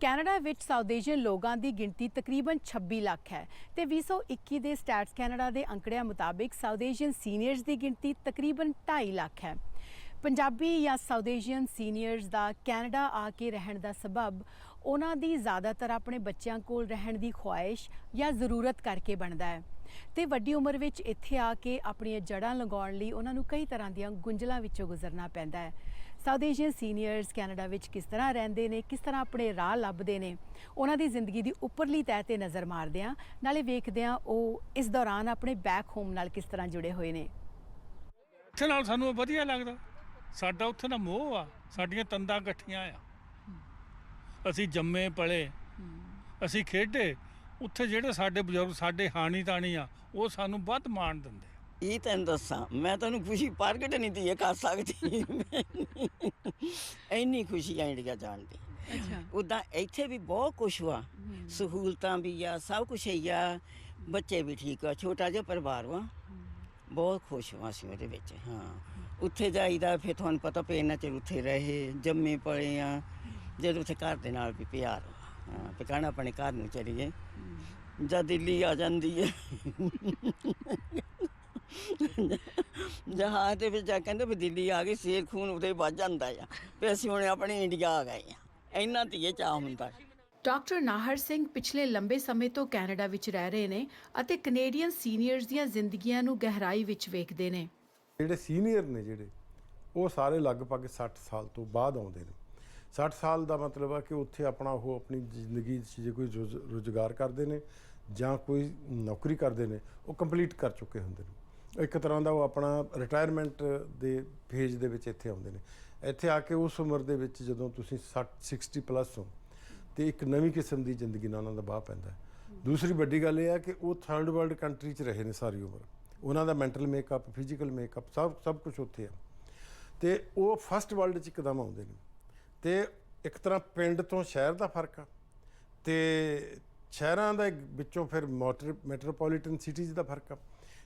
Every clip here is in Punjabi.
ਕੈਨੇਡਾ ਵਿੱਚ ਸਾਊਥ ਏਸ਼ੀਅਨ ਲੋਕਾਂ ਦੀ ਗਿਣਤੀ ਤਕਰੀਬਨ 26 ਲੱਖ ਹੈ ਤੇ 2021 ਦੇ ਸਟੈਟਸ ਕੈਨੇਡਾ ਦੇ ਅੰਕੜਿਆਂ ਮੁਤਾਬਿਕ ਸਾਊਥ ਏਸ਼ੀਅਨ ਸੀਨੀਅਰਸ ਦੀ ਗਿਣਤੀ ਤਕਰੀਬਨ 2.5 ਲੱਖ ਹੈ। ਪੰਜਾਬੀ ਜਾਂ ਸਾਊਥ ਏਸ਼ੀਅਨ ਸੀਨੀਅਰਸ ਦਾ ਕੈਨੇਡਾ ਆ ਕੇ ਰਹਿਣ ਦਾ ਸਬਬ ਉਹਨਾਂ ਦੀ ਜ਼ਿਆਦਾਤਰ ਆਪਣੇ ਬੱਚਿਆਂ ਕੋਲ ਰਹਿਣ ਦੀ ਖੁਆਇਸ਼ ਜਾਂ ਜ਼ਰੂਰਤ ਕਰਕੇ ਬਣਦਾ ਹੈ। ਤੇ ਵੱਡੀ ਉਮਰ ਵਿੱਚ ਇੱਥੇ ਆ ਕੇ ਆਪਣੀਆਂ ਜੜ੍ਹਾਂ ਲਗਾਉਣ ਲਈ ਉਹਨਾਂ ਨੂੰ ਕਈ ਤਰ੍ਹਾਂ ਦੀਆਂ ਗੁੰਝਲਾਂ ਵਿੱਚੋਂ ਗੁਜ਼ਰਨਾ ਪੈਂਦਾ ਹੈ। ਸਾਊਥ ਏਸ਼ੀਅਨ ਸੀਨੀਅਰਸ ਕੈਨੇਡਾ ਵਿੱਚ ਕਿਸ ਤਰ੍ਹਾਂ ਰਹਿੰਦੇ ਨੇ ਕਿਸ ਤਰ੍ਹਾਂ ਆਪਣੇ ਰਾਹ ਲੱਭਦੇ ਨੇ ਉਹਨਾਂ ਦੀ ਜ਼ਿੰਦਗੀ ਦੀ ਉੱਪਰਲੀ ਤਹਿ ਤੇ ਨਜ਼ਰ ਮਾਰਦੇ ਆ ਨਾਲੇ ਵੇਖਦੇ ਆ ਉਹ ਇਸ ਦੌਰਾਨ ਆਪਣੇ ਬੈਕ ਹੋਮ ਨਾਲ ਕਿਸ ਤਰ੍ਹਾਂ ਜੁੜੇ ਹੋਏ ਨੇ। ਉੱਥੇ ਨਾਲ ਸਾਨੂੰ ਵਧੀਆ ਲੱਗਦਾ। ਸਾਡਾ ਉੱਥੇ ਦਾ ਮੋਹ ਆ ਸਾਡੀਆਂ ਤੰਦਾਂ ਇਕੱਠੀਆਂ ਆ। ਅਸੀਂ ਜੰਮੇ ਪਲੇ। ਅਸੀਂ ਖੇਡੇ ਉੱਥੇ ਜਿਹੜੇ ਸਾਡੇ ਬਜ਼ੁਰਗ ਸਾਡੇ ਹਾਣੀ ਤਾਣੀ ਆ ਉਹ ਸਾਨੂੰ ਵੱਧ ਮਾਣ ਦਿੰਦੇ ਆ। ਇਹ ਤੈਨੂੰ ਦੱਸਾਂ ਮੈਂ ਤੈਨੂੰ ਖੁਸ਼ੀ ਪ੍ਰਗਟ ਨਹੀਂ ਦੀ ਕਰ ਸਕਦੀ। ਇੰਨੀ ਖੁਸ਼ੀ ਆ ਇੰਡੀਆ ਜਾਣ ਦੀ। ਅੱਛਾ। ਉਦਾਂ ਇੱਥੇ ਵੀ ਬਹੁਤ ਕੁਛ ਵਾ। ਸਹੂਲਤਾਂ ਵੀ ਆ ਸਭ ਕੁਛ ਹੀ ਆ। ਬੱਚੇ ਵੀ ਠੀਕ ਆ ਛੋਟਾ ਜਿਹਾ ਪਰਿਵਾਰ ਵਾ। ਬਹੁਤ ਖੁਸ਼ ਹਾਂ ਅਸੀਂ ਉਹਦੇ ਵਿੱਚ ਹਾਂ। ਉੱਥੇ ਜਾਈਦਾ ਫਿਰ ਤੁਹਾਨੂੰ ਪਤਾ ਪਏ ਨਾ ਚਿਰ ਉੱਥੇ ਰਹੇ ਜੰਮੇ ਪਲੇ ਆ। ਜਦ ਉੱਥੇ ਘਰ ਦੇ ਨਾਲ ਵੀ ਪਿਆਰ ਵਾ। ਹਾਂ ਤੇ ਕਹਿਣਾ ਆਪਣੇ ਘਰ ਨੂੰ ਚਲੀਏ। ਜਦ ਦਿੱਲੀ ਆ ਜਾਂਦੀ ਹੈ ਜਹਾਂ ਤੇ ਵਿੱਚ ਜਾ ਕਹਿੰਦੇ ਵੀ ਦਿੱਲੀ ਆ ਗਈ ਸ਼ੇਰ ਖੂਨ ਉਹਦੇ ਵੱਜ ਜਾਂਦਾ ਆ। ਵੀ ਅਸੀਂ ਹੁਣ ਆਪਣੇ ਇੰਡੀਆ ਆ ਗਏ ਆ। ਇੰਨਾ ਧੀਏ ਚਾਹ ਹੁੰਦਾ। ਡਾਕਟਰ ਨਾਹਰ ਸਿੰਘ ਪਿਛਲੇ ਲੰਬੇ ਸਮੇਂ ਤੋਂ ਕੈਨੇਡਾ ਵਿੱਚ ਰਹਿ ਰਹੇ ਨੇ ਅਤੇ ਕੈਨੇਡੀਅਨ ਸੀਨੀਅਰਸ ਦੀਆਂ ਜ਼ਿੰਦਗੀਆਂ ਨੂੰ ਗਹਿਰਾਈ ਵਿੱਚ ਵੇਖਦੇ ਨੇ। ਜਿਹੜੇ ਸੀਨੀਅਰ ਨੇ ਜਿਹੜੇ ਉਹ ਸਾਰੇ ਲਗਭਗ 60 ਸਾਲ ਤੋਂ ਬਾਅਦ ਆਉਂਦੇ ਨੇ। 60 ਸਾਲ ਦਾ ਮਤਲਬ ਆ ਕਿ ਉੱਥੇ ਆਪਣਾ ਉਹ ਆਪਣੀ ਜ਼ਿੰਦਗੀ 'ਚ ਜੇ ਕੋਈ ਰੁਜ਼- ਰੁਜ਼ਗਾਰ ਕਰਦੇ ਨੇ ਜਾਂ ਕੋਈ ਨੌਕਰੀ ਕਰਦੇ ਨੇ, ਉਹ ਕੰਪਲੀਟ ਕਰ ਚੁੱਕੇ ਹੁੰਦੇ ਨੇ। ਇੱਕ ਤਰ੍ਹਾਂ ਦਾ ਉਹ ਆਪਣਾ ਰਿਟਾਇਰਮੈਂਟ ਦੇ ਫੇਜ਼ ਦੇ ਵਿੱਚ ਇੱਥੇ ਆਉਂਦੇ ਨੇ। ਇੱਥੇ ਆ ਕੇ ਉਸ ਉਮਰ ਦੇ ਵਿੱਚ ਜਦੋਂ ਤੁਸੀਂ 60 60 ਪਲੱਸ ਹੋ, ਤੇ ਇੱਕ ਨਵੀਂ ਕਿਸਮ ਦੀ ਜ਼ਿੰਦਗੀ ਨਾਲ ਉਹਨਾਂ ਦਾ ਬਾਹ ਪੈਂਦਾ ਦੂਸਰੀ ਵੱਡੀ ਗੱਲ ਇਹ ਹੈ ਕਿ ਉਹ ਥਰਡ ਵਰਲਡ ਕੰਟਰੀ 'ਚ ਰਹੇ ਨੇ ਸਾਰੀ ਉਮਰ। ਉਹਨਾਂ ਦਾ ਮੈਂਟਲ ਮੇਕਅਪ ਫਿਜ਼ੀਕਲ ਮੇਕਅਪ ਸਭ ਸਭ ਕੁਝ ਉੱਥੇ ਆ। ਤੇ ਉਹ ਫਸਟ ਵਰਲਡ 'ਚ ਇੱਕਦਮ ਆਉਂਦੇ ਨੇ। ਤੇ ਇੱਕ ਤਰ੍ਹਾਂ ਪਿੰਡ ਤੋਂ ਸ਼ਹਿਰ ਦਾ ਫ਼ਰਕ ਆ। ਤੇ ਸ਼ਹਿਰਾਂ ਦਾ ਵਿੱਚੋਂ ਫਿਰ ਮੋਟਰ ਮੈਟਰੋਪੋਲੀਟਨ ਸਿਟੀਜ਼ ਦਾ ਫ਼ਰਕ ਆ।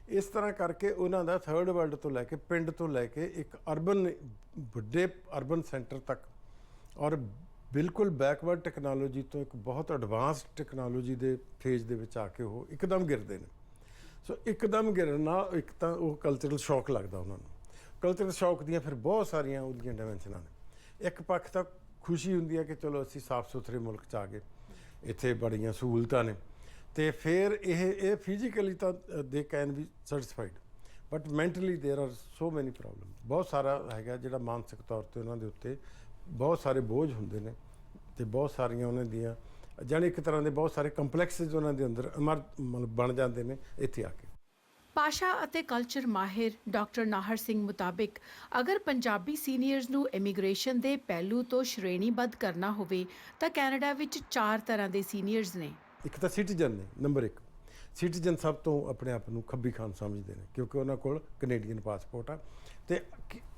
ਇਸ ਤਰ੍ਹਾਂ ਕਰਕੇ ਉਹਨਾਂ ਦਾ ਥਰਡ ਵਰਲਡ ਤੋਂ ਲੈ ਕੇ ਪਿੰਡ ਤੋਂ ਲੈ ਕੇ ਇੱਕ ਅਰਬਨ ਵੱਡੇ ਅਰਬਨ ਸੈਂਟਰ ਤੱਕ ਔਰ ਬਿਲਕੁਲ ਬੈਕਵਰਡ ਟੈਕਨੋਲੋਜੀ ਤੋਂ ਇੱਕ ਬਹੁਤ ਐਡਵਾਂਸਡ ਟੈਕਨੋਲੋਜੀ ਦੇ ਫੇਜ਼ ਦੇ ਵਿੱਚ ਆ ਕੇ ਉਹ ਇੱਕਦਮ ਗਿਰਦੇ ਨੇ। ਸੋ ਇੱਕਦਮ ਗਿਰਨਾ ਇੱਕ ਤਾਂ ਉਹ ਕਲਚਰਲ ਸ਼ੌਕ ਲੱਗਦਾ ਉਹਨਾਂ ਨੂੰ। ਕਲਚਰਲ ਸ਼ੌਕ ਦੀਆਂ ਫਿਰ ਬਹੁਤ ਸਾਰੀਆਂ ਉਹਦੀਆਂ ਡਾਈਮੈਂਸ਼ਨਾਂ ਨੇ। ਇੱਕ ਪੱਖ ਤਾਂ ਖੁਸ਼ੀ ਹੁੰਦੀ ਹੈ ਕਿ ਚਲੋ ਅਸੀਂ ਸਾਫ਼ ਸੁਥਰੇ ਮੁਲਕ ਚ ਆ ਗਏ ਇੱਥੇ ਬੜੀਆਂ ਸਹੂਲਤਾਂ ਨੇ ਤੇ ਫਿਰ ਇਹ ਇਹ ਫਿਜ਼ੀਕਲੀ ਤਾਂ they can be satisfied but mentally there are so many problem ਬਹੁਤ ਸਾਰਾ ਹੈਗਾ ਜਿਹੜਾ ਮਾਨਸਿਕ ਤੌਰ ਤੇ ਉਹਨਾਂ ਦੇ ਉੱਤੇ ਬਹੁਤ ਸਾਰੇ ਬੋਝ ਹੁੰਦੇ ਨੇ ਤੇ ਬਹੁਤ ਸਾਰੀਆਂ ਉਹਨਾਂ ਦੀਆਂ ਜਾਣੀ ਇੱਕ ਤਰ੍ਹਾਂ ਦੇ ਬਹੁਤ ਸਾਰੇ ਕੰਪਲੈਕਸਸ ਉਹਨਾਂ ਦੇ ਅੰਦਰ ਅਮਰ ਮਤਲਬ ਬਣ ਜਾਂਦੇ ਨੇ ਇੱਥੇ ਆ ਕੇ ਭਾਸ਼ਾ ਅਤੇ ਕਲਚਰ ਮਾਹਿਰ ਡਾਕਟਰ ਨਾਹਰ ਸਿੰਘ ਮੁਤਾਬਿਕ, ਅਗਰ ਪੰਜਾਬੀ ਸੀਨੀਅਰਸ ਨੂੰ ਇਮੀਗ੍ਰੇਸ਼ਨ ਦੇ ਪਹਿਲੂ ਤੋਂ ਸ਼੍ਰੇਣੀਬੱਧ ਕਰਨਾ ਹੋਵੇ, ਤਾਂ ਕੈਨੇਡਾ ਵਿੱਚ ਚਾਰ ਤਰ੍ਹਾਂ ਦੇ ਸੀਨੀਅਰਸ ਨੇ। ਇੱਕ ਤਾਂ ਸਿਟੀਜ਼ਨ ਨੇ ਨੰਬਰ 1 ਸਿਟੀਜ਼ਨ ਸਭ ਤੋਂ ਆਪਣੇ ਆਪ ਨੂੰ ਖੱਬੀ ਖਾਨ ਸਮਝਦੇ ਨੇ, ਕਿਉਂਕਿ ਉਹਨਾਂ ਕੋਲ ਕੈਨੇਡੀਅਨ ਪਾਸਪੋਰਟ ਆ। ਤੇ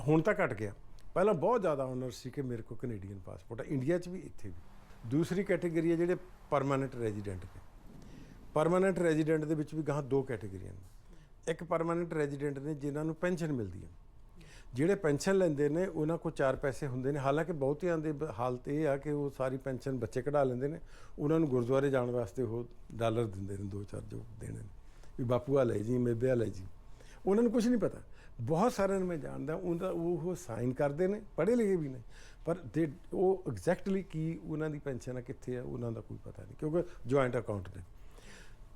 ਹੁਣ ਤਾਂ ਘਟ ਗਿਆ। ਪਹਿਲਾਂ ਬਹੁਤ ਜ਼ਿਆਦਾ ਓਨਰ ਸੀ ਕਿ ਮੇਰੇ ਕੋਲ ਕੈਨੇਡੀਅਨ ਪਾਸਪੋਰਟ ਆ। ਇੰਡੀਆ 'ਚ ਵੀ ਇੱਥੇ ਵੀ। ਦੂਸਰੀ ਕੈਟਾਗਰੀ ਹੈ ਜਿਹੜੇ ਪਰਮਾਨੈਂਟ ਰੈਜ਼ੀਡੈਂਟ ਨੇ। ਪਰਮਾਨੈਂਟ ਰੈਜ਼ੀਡੈਂਟ ਦੇ ਵਿੱਚ ਵੀ ਗਾਹਾਂ ਦੋ ਕੈਟਾਗਰੀਆਂ ਨੇ ਇੱਕ ਪਰਮਾਨੈਂਟ ਰੈਜ਼ੀਡੈਂਟ ਨੇ ਜਿਨ੍ਹਾਂ ਨੂੰ ਪੈਨਸ਼ਨ ਮਿਲਦੀ ਹੈ। ਜਿਹੜੇ ਪੈਨਸ਼ਨ ਲੈਂਦੇ ਨੇ, ਉਹਨਾਂ ਕੋਲ ਚਾਰ ਪੈਸੇ ਹੁੰਦੇ ਨੇ। ਹਾਲਾਂਕਿ ਬਹੁਤਿਆਂ ਦੇ ਹਾਲਤ ਇਹ ਆ ਕਿ ਉਹ ਸਾਰੀ ਪੈਨਸ਼ਨ ਬੱਚੇ ਕਢਾ ਲੈਂਦੇ ਨੇ। ਉਹਨਾਂ ਨੂੰ ਗੁਰਦੁਆਰੇ ਜਾਣ ਵਾਸਤੇ ਉਹ ਡਾਲਰ ਦਿੰਦੇ ਨੇ, ਦੋ ਚਾਰ ਜੋ ਦੇਣੇ ਨੇ। ਵੀ ਬਾਪੂ ਆ ਲੈ ਜੀ, ਮੇਬੇ ਆ ਲੈ ਜੀ। ਉਹਨਾਂ ਨੂੰ ਕੁਝ ਨਹੀਂ ਪਤਾ। ਬਹੁਤ ਸਾਰਿਆਂ ਨੂੰ ਮੈਂ ਜਾਣਦਾ, ਉਹਦਾ ਉਹ ਸਾਈਨ ਕਰਦੇ ਨੇ, ਪੜ੍ਹੇ ਲਿਖੇ ਵੀ ਨੇ। ਪਰ ਦੇ, ਉਹ ਐਗਜ਼ੈਕਟਲੀ ਕੀ ਉਹਨਾਂ ਦੀ ਪੈਨਸ਼ਨ ਆ, ਕਿੱਥੇ ਆ, ਉਹਨਾਂ ਦਾ ਕੋਈ ਪਤਾ ਨਹੀਂ, ਕਿਉਂਕਿ ਜੁਆਇੰਟ ਅਕਾਊਂਟ ਨੇ।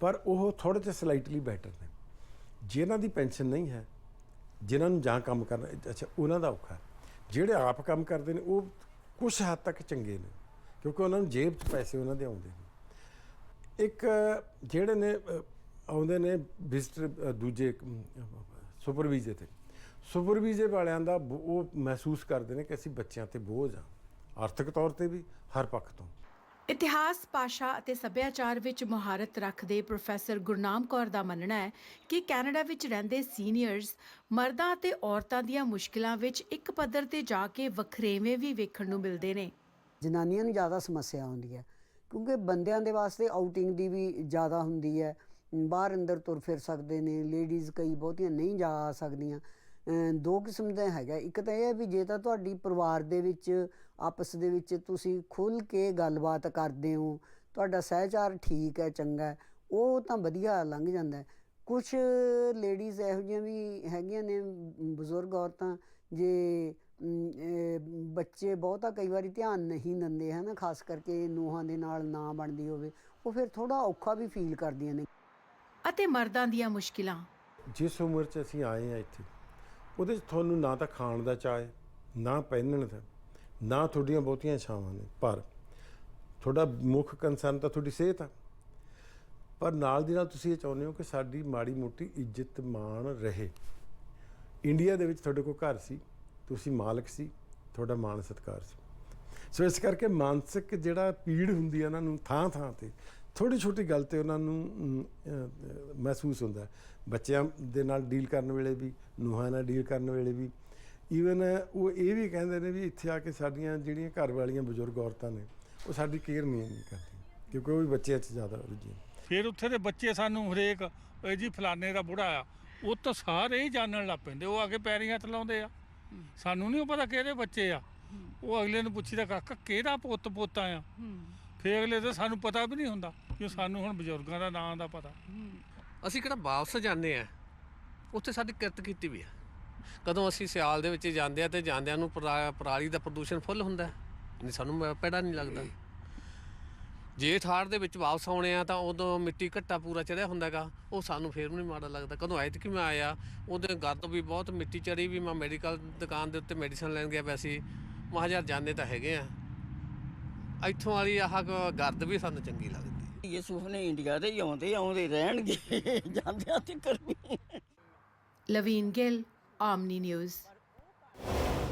ਪਰ ਉਹ ਥੋੜੇ ਜਿਹਾ ਸਲਾਈਟਲੀ ਬੈਟਰ ਨੇ। ਜਿਨ੍ਹਾਂ ਦੀ ਪੈਨਸ਼ਨ ਨਹੀਂ ਹੈ, ਜਿਨ੍ਹਾਂ ਨੂੰ ਜਾਂ ਕੰਮ ਕਰਨਾ, ਅੱਛਾ, ਉਹਨਾਂ ਦਾ ਔਖਾ ਜਿਹੜੇ ਆਪ ਕੰਮ ਕਰਦੇ ਨੇ, ਉਹ ਕੁਝ ਹੱਦ ਤੱਕ ਚੰਗੇ ਨੇ, ਕਿਉਂਕਿ ਉਹਨਾਂ ਨੂੰ ਜੇਬ 'ਚ ਪੈਸੇ ਉਹਨਾਂ ਦੇ ਆਉਂਦੇ ਨੇ। ਇੱਕ ਜਿਹੜੇ ਨੇ ਆਉਂਦੇ ਨੇ ਵਿਜ਼ਟਰ ਦੂਜੇ ਸੁਪਰ ਵੀਜ਼ੇ ਤੇ। ਸੁਪਰ ਵੀਜ਼ੇ ਵਾਲਿਆਂ ਦਾ ਉਹ ਮਹਿਸੂਸ ਕਰਦੇ ਨੇ ਕਿ ਅਸੀਂ ਬੱਚਿਆਂ ਤੇ ਬੋਝ ਆ ਆਰਥਿਕ ਤੌਰ ਤੇ ਵੀ, ਹਰ ਪੱਖ ਤੋਂ। ਇਤਿਹਾਸ, ਭਾਸ਼ਾ ਅਤੇ ਸੱਭਿਆਚਾਰ ਵਿੱਚ ਮਹਾਰਤ ਰੱਖਦੇ ਪ੍ਰੋਫੈਸਰ ਗੁਰਨਾਮ ਕੌਰ ਦਾ ਮੰਨਣਾ ਹੈ ਕਿ ਕੈਨੇਡਾ ਵਿੱਚ ਰਹਿੰਦੇ ਸੀਨੀਅਰਸ ਮਰਦਾਂ ਅਤੇ ਔਰਤਾਂ ਦੀਆਂ ਮੁਸ਼ਕਿਲਾਂ ਵਿੱਚ ਇੱਕ ਪੱਧਰ ਤੇ ਜਾ ਕੇ ਵੱਖਰੇਵੇਂ ਵੀ ਵੇਖਣ ਨੂੰ ਮਿਲਦੇ ਨੇ। ਜਨਾਨੀਆਂ ਨੂੰ ਜ਼ਿਆਦਾ ਸਮੱਸਿਆ ਆਉਂਦੀ ਹੈ ਕਿਉਂਕਿ ਬੰਦਿਆਂ ਦੇ ਵਾਸਤੇ ਆਊਟਿੰਗ ਦੀ ਵੀ ਜ਼ਿਆਦਾ ਹੁੰਦੀ ਹੈ। ਬਾਹਰ ਅੰਦਰ ਤੁਰ ਫਿਰ ਸਕਦੇ ਨੇ ਲੇਡੀਜ਼ ਕਈ ਬਹੁਤੀਆਂ ਨਹੀਂ ਜਾ ਸਕਦੀਆਂ। ਦੋ ਕਿਸਮ ਦਾ ਹੈਗਾ। ਇੱਕ ਤਾਂ ਇਹ ਹੈ ਵੀ ਜੇ ਤਾਂ ਤੁਹਾਡੀ ਪਰਿਵਾਰ ਦੇ ਵਿੱਚ ਆਪਸ ਦੇ ਵਿੱਚ ਤੁਸੀਂ ਖੁੱਲ ਕੇ ਗੱਲਬਾਤ ਕਰਦੇ ਹੋ ਤੁਹਾਡਾ ਸਹਿਚਾਰ ਠੀਕ ਹੈ ਚੰਗਾ ਉਹ ਤਾਂ ਵਧੀਆ ਲੰਘ ਜਾਂਦਾ ਕੁਝ ਲੇਡੀਜ਼ ਇਹੋ ਜਿਹੀਆਂ ਵੀ ਹੈਗੀਆਂ ਨੇ ਬਜ਼ੁਰਗ ਔਰਤਾਂ ਜੇ ਬੱਚੇ ਬਹੁਤਾ ਕਈ ਵਾਰੀ ਧਿਆਨ ਨਹੀਂ ਦਿੰਦੇ ਹਨ ਖਾਸ ਕਰਕੇ ਨੂੰਹਾਂ ਦੇ ਨਾਲ ਨਾ ਬਣਦੀ ਹੋਵੇ ਉਹ ਫਿਰ ਥੋੜਾ ਔਖਾ ਵੀ ਫੀਲ ਕਰਦੀਆਂ ਨੇ। ਅਤੇ ਮਰਦਾਂ ਦੀਆਂ ਮੁਸ਼ਕਿਲਾਂ। ਜਿਸ ਉਮਰ 'ਚ ਅਸੀਂ ਆਏ ਆ ਇੱਥੇ ਉਹਦੇ 'ਚ ਤੁਹਾਨੂੰ ਨਾ ਤਾਂ ਖਾਣ ਦਾ ਚਾਅ ਹੈ, ਨਾ ਪਹਿਨਣ ਦਾ, ਨਾ ਤੁਹਾਡੀਆਂ ਬਹੁਤੀਆਂ ਇੱਛਾਵਾਂ ਨੇ। ਪਰ ਤੁਹਾਡਾ ਮੁੱਖ ਕੰਸਰਨ ਤਾਂ ਤੁਹਾਡੀ ਸਿਹਤ ਆ। ਪਰ ਨਾਲ ਦੀ ਨਾਲ ਤੁਸੀਂ ਇਹ ਚਾਹੁੰਦੇ ਹੋ ਕਿ ਸਾਡੀ ਮਾੜੀ ਮੋਟੀ ਇੱਜ਼ਤ ਮਾਣ ਰਹੇ। ਇੰਡੀਆ ਦੇ ਵਿੱਚ ਤੁਹਾਡੇ ਕੋਲ ਘਰ ਸੀ, ਤੁਸੀਂ ਮਾਲਕ ਸੀ, ਤੁਹਾਡਾ ਮਾਣ ਸਤਿਕਾਰ ਸੀ। ਸੋ ਇਸ ਕਰਕੇ ਮਾਨਸਿਕ ਜਿਹੜਾ ਪੀੜ ਹੁੰਦੀ ਹੈ ਉਹਨਾਂ ਨੂੰ ਥਾਂ ਥਾਂ ਤੇ ਥੋੜੀ ਛੋਟੀ ਗੱਲ ਤੇ ਉਹਨਾਂ ਨੂੰ ਮਹਿਸੂਸ ਹੁੰਦਾ। ਬੱਚਿਆਂ ਦੇ ਨਾਲ ਡੀਲ ਕਰਨ ਵੇਲੇ ਵੀ ਨੂੰਹਾਂ ਨਾਲ ਡੀਲ ਕਰਨ ਵੇਲੇ ਵੀ ਈਵਨ ਉਹ ਇਹ ਵੀ ਕਹਿੰਦੇ ਨੇ ਵੀ ਇੱਥੇ ਆ ਕੇ ਸਾਡੀਆਂ ਜਿਹੜੀਆਂ ਘਰ ਵਾਲੀਆਂ ਬਜ਼ੁਰਗ ਔਰਤਾਂ ਨੇ ਉਹ ਸਾਡੀ ਕੇਅਰ ਨਹੀਂ ਕਰਦੀਆਂ ਕਿਉਂਕਿ ਉਹ ਵੀ ਬੱਚਿਆਂ 'ਚ ਜ਼ਿਆਦਾ ਰੁੱਝੀਆਂ ਫਿਰ ਉੱਥੇ ਦੇ ਬੱਚੇ ਸਾਨੂੰ ਹਰੇਕ ਇਹ ਜੀ ਫਲਾਣੇ ਦਾ ਬੁੜਾ ਆ ਉਹ ਤਾਂ ਸਾਰੇ ਹੀ ਜਾਣਨ ਲੱਗ ਪੈਂਦੇ ਉਹ ਆ ਕੇ ਪੈਰੀਂ ਹੱਥ ਲਾਉਂਦੇ ਆ। ਸਾਨੂੰ ਨਹੀਂ ਪਤਾ ਕਿਹਦੇ ਬੱਚੇ ਆ। ਉਹ ਅਗਲੇ ਨੂੰ ਪੁੱਛੀਦਾ ਕਾਕਾ ਕਿਹਦਾ ਪੁੱਤ ਪੋਤਾ ਆ ਫਿਰ ਅਗਲੇ ਤੇ ਸਾਨੂੰ ਪਤਾ ਵੀ ਨਹੀਂ ਹੁੰਦਾ ਕਿ ਸਾਨੂੰ ਹੁਣ ਬਜ਼ੁਰਗਾਂ ਦਾ ਨਾਂ ਦਾ ਪਤਾ। ਅਸੀਂ ਕਿਹੜਾ ਵਾਪਸ ਜਾਂਦੇ ਆ? ਉੱਥੇ ਸਾਡੀ ਕਿਰਤ ਕੀਤੀ ਵੀ ਆ। ਕਦੋਂ ਅਸੀਂ ਸਿਆਲ ਦੇ ਵਿੱਚ ਜਾਂਦੇ ਆ ਤੇ ਜਾਂਦਿਆਂ ਨੂੰ ਪਰਾ- ਪਰਾਲੀ ਦਾ ਪ੍ਰਦੂਸ਼ਣ ਫੁੱਲ ਹੁੰਦਾ ਹੈ। ਨਹੀਂ, ਸਾਨੂੰ ਪੈੜਾ ਨਹੀਂ ਲੱਗਦਾ। ਜੇ ਥਾੜ ਦੇ ਵਿੱਚ ਵਾਪਸ ਆਉਣੇ ਆ ਤਾਂ ਉਦੋਂ ਮਿੱਟੀ ਘੱਟਾ ਪੂਰਾ ਚੜਿਆ ਹੁੰਦਾਗਾ ਉਹ ਸਾਨੂੰ ਫੇਰ ਵੀ ਨਹੀਂ ਮਾੜਾ ਲੱਗਦਾ। ਕਦੋਂ ਐਤਕੀ ਮੈਂ ਆਇਆ, ਉਹਦੇ ਗਰਦ ਵੀ ਬਹੁਤ, ਮਿੱਟੀ ਚੜੀ ਵੀ ਮੈਂ ਮੈਡੀਕਲ ਦੁਕਾਨ ਦੇ ਉੱਤੇ ਮੈਡੀਸਨ ਲੈਣ ਗਿਆ ਪਿਆ ਸੀ। ਮੈਂ ਜਾਂਦੇ ਤਾਂ ਹੈਗੇ ਆ। ਇੱਥੋਂ ਵਾਲੀ ਆਹ ਗਰਦ ਵੀ ਸਾਨੂੰ ਚੰਗੀ ਲੱਗਦੀ। ਯੂਸੁਫ ਨੇ ਇੰਡੀਆ ਦੇ ਹੀ ਆਉਂਦੇ ਆਉਂਦੇ ਰਹਿਣਗੇ ਜਾਂਦਿਆਂ ਤੇ ਕਰਨੀ ਲਵੀਨ ਗਿੱਲ ਆਮਨੀ ਨਿਊਜ਼।